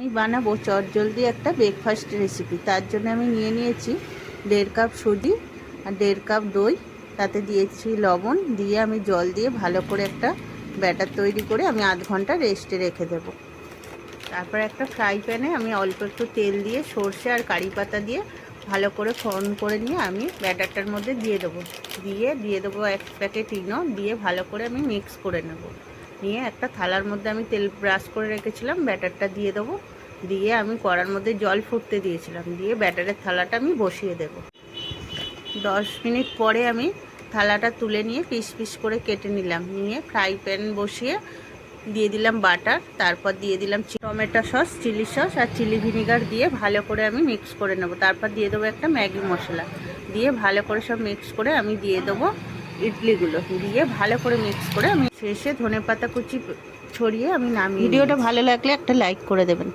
আমি বানাবো চটজলদি একটা ব্রেকফাস্ট রেসিপি তার জন্য আমি নিয়ে নিয়েছি দেড় কাপ সুজি আর দেড় কাপ দই। তাতে দিয়েছি লবণ। দিয়ে আমি জল দিয়ে ভালো করে একটা ব্যাটার তৈরি করে আমি আধ ঘণ্টা রেস্টে রেখে দেব। তারপর একটা ফ্রাই প্যানে আমি অল্প একটু তেল দিয়ে সর্ষে আর কারি পাতা দিয়ে ভালো করে ফোড়ন করে নিয়ে আমি ব্যাটারটার মধ্যে দিয়ে দেবো। দিয়ে দিয়ে দেবো এক প্যাকেট ইনো। দিয়ে ভালো করে আমি মিক্স করে নেব। নিয়ে একটা থালার মধ্যে আমি তেল ব্রাশ করে রেখেছিলাম, ব্যাটারটা দিয়ে দেবো। দিয়ে আমি কড়ার মধ্যে জল ফুটতে দিয়েছিলাম, দিয়ে ব্যাটারের থালাটা আমি বসিয়ে দেব। দশ মিনিট পরে আমি থালাটা তুলে নিয়ে পিস পিস করে কেটে নিলাম। নিয়ে ফ্রাই প্যান বসিয়ে দিয়ে দিলাম বাটার, তারপর দিয়ে দিলাম টমেটো সস, চিলি সস আর চিলি ভিনিগার দিয়ে ভালো করে আমি মিক্স করে নেব। তারপর দিয়ে দেবো একটা ম্যাগি মশলা। দিয়ে ভালো করে সব মিক্স করে আমি দিয়ে দেবো ইডলিগুলো দিয়ে ভালো করে মিক্স করে আমি শেষে ধনে পাতা কুচি ছড়িয়ে আমি নামিয়ে ভিডিওটা ভালো লাগলে একটা লাইক করে দেবেন।